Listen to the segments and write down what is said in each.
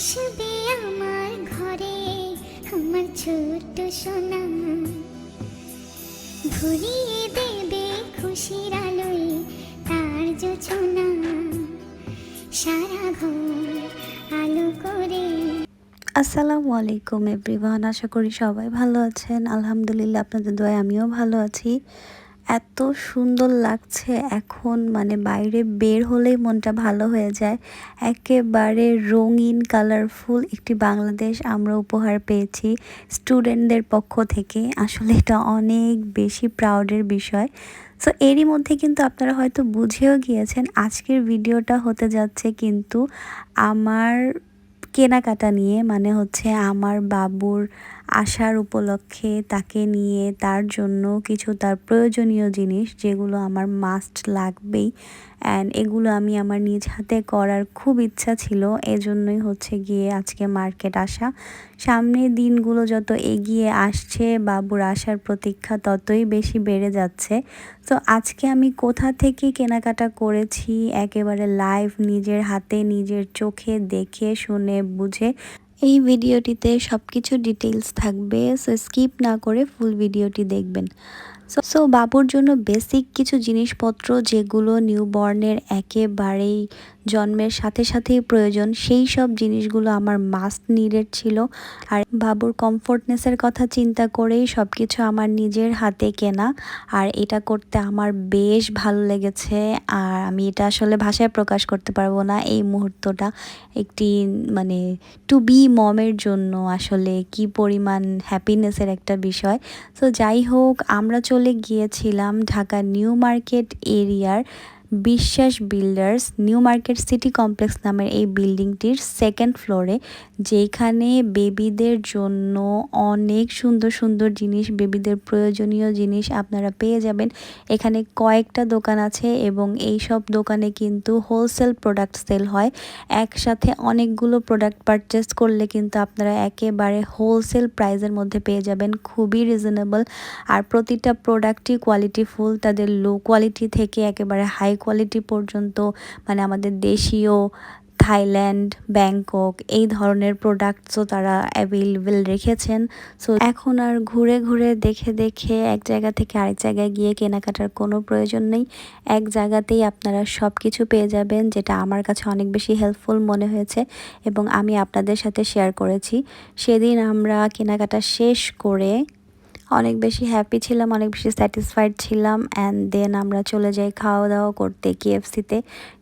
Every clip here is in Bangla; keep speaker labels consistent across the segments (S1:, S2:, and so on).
S1: আসবে আমার ঘরে আমার ছোট্ট সোনা। ভরিয়ে দেবে খুশির আলোয় তার যোচনা সারা ঘর আলো করে।
S2: আসসালামু আলাইকুম এভরিওয়ান আশা করি সবাই ভালো আছেন। আলহামদুলিল্লাহ, আপনাদের দোয়ায় আমিও ভালো আছি। এত সুন্দর লাগছে এখন মানে বাইরে বের হলেই মনটা ভালো হয়ে যায়। একেবারে রঙিন কালারফুল একটি বাংলাদেশ আমরা উপহার পেয়েছি স্টুডেন্টদের পক্ষ থেকে। আসলে এটা অনেক বেশি প্রাউডের বিষয়। সো এরই মধ্যে কিন্তু আপনারা হয়তো বুঝেও গিয়েছেন আজকের ভিডিওটা হতে যাচ্ছে কিন্তু আমার কেনাকাটা নিয়ে মানে হচ্ছে আমার বাবুর আসার উপলক্ষে তাকে নিয়ে তার জন্য কিছু তার প্রয়োজনীয় জিনিস যেগুলো আমার মাস্ট লাগবেই। অ্যান্ড এগুলো আমি আমার নিজ হাতে করার খুব ইচ্ছা ছিল। এজন্যই হচ্ছে গিয়ে আজকে মার্কেট আসা। সামনে দিনগুলো যত এগিয়ে আসছে, বাবুর আসার প্রতীক্ষা ততই বেশি বেড়ে যাচ্ছে। তো আজকে আমি কোথা থেকে কেনাকাটা করেছি, একেবারে লাইভ নিজের হাতে, নিজের চোখে দেখে, শুনে, বুঝে এই ভিডিওটিতে সব কিছু ডিটেলস থাকবে সো স্কিপ না করে ফুল ভিডিওটি দেখবেন। সো বাবুর জন্য বেসিক কিছু জিনিসপত্র যেগুলো নিউবর্নের একেবারেই জন্মের সাথে সাথেই প্রয়োজন, সেই সব জিনিসগুলো আমার মাস্ট নিডেড ছিল। আর বাবুর কমফোর্টনেসের কথা চিন্তা করেই সব কিছু আমার নিজের হাতে কেনা। আর এটা করতে আমার বেশ ভালো লেগেছে। আর আমি এটা আসলে ভাষায় প্রকাশ করতে পারব না এই মুহূর্তটা। একটি মানে টু বি মমের জন্য আসলে কি পরিমাণ হ্যাপিনেসের একটা বিষয়। তো যাই হোক, আমরা চলে গিয়েছিলাম ঢাকা নিউ মার্কেট এরিয়ার Biswas builders new market city complex নামের এই বিল্ডিংটির সেকেন্ড ফ্লোরে, যেখানে বেবিদের জন্য অনেক সুন্দর সুন্দর জিনিস, বেবিদের প্রয়োজনীয় জিনিস আপনারা পেয়ে যাবেন। এখানে কয়েকটা দোকান আছে এবং এই সব দোকানে কিন্তু হোলসেল প্রোডাক্ট সেল হয়। একসাথে অনেকগুলো প্রোডাক্ট পারচেস করলে কিন্তু আপনারা একেবারে হোলসেল প্রাইসের মধ্যে পেয়ে যাবেন, খুবই রিজনেবল আর প্রতিটা প্রোডাক্টই কোয়ালিটিফুল তাদের লো কোয়ালিটি থেকে একেবারে হাই কোয়ালিটি পর্যন্ত মানে আমাদের দেশীয় থাইল্যান্ড ব্যাংকক এই ধরনের প্রোডাক্টসও তারা অ্যাভেলেবেল রেখেছেন। সো এখন আর ঘুরে ঘুরে দেখে দেখে এক জায়গা থেকে আরেক জায়গায় গিয়ে কেনাকাটার কোনো প্রয়োজন নেই। এক জায়গাতেই আপনারা সব কিছু পেয়ে যাবেন, যেটা আমার কাছে অনেক বেশি হেল্পফুল মনে হয়েছে এবং আমি আপনাদের সাথে শেয়ার করেছি। সেদিন আমরা কেনাকাটা শেষ করে অনেক বেশি হ্যাপি ছিলাম, অনেক বেশি স্যাটিসফাইড ছিলাম অ্যান্ড দেন আমরা চলে যাই খাওয়া দাওয়া করতে কেএফসিতে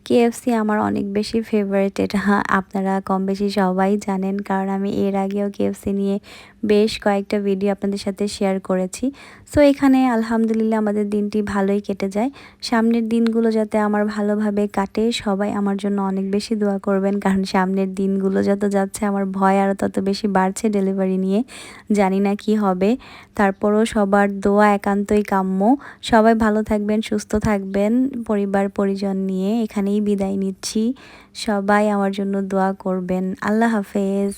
S2: কেএফসি আমার অনেক বেশি ফেভারিট এটা আপনারা কম বেশি সবাই জানেন কারণ আমি এর আগেও কেএফসি নিয়ে বেশ কয়েকটা ভিডিও আপনাদের সাথে শেয়ার করেছি। সো এখানে আলহামদুলিল্লাহ আমাদের দিনটি ভালোই কেটে যায়। সামনের দিনগুলো যাতে আমার ভালোভাবে কাটে, সবাই আমার জন্য অনেক বেশি দোয়া করবেন কারণ সামনের দিনগুলো যত যাচ্ছে আমার ভয় আরও তত বেশি বাড়ছে ডেলিভারি নিয়ে। জানি না কি হবে। তারপরও সবার দোয়া একান্তই কাম্য। সবাই ভালো থাকবেন, সুস্থ থাকবেন। পরিবার, পরিজন নিয়ে এখানেই বিদায় নিচ্ছি। সবাই আমার জন্য দোয়া করবেন। আল্লাহ হাফেজ।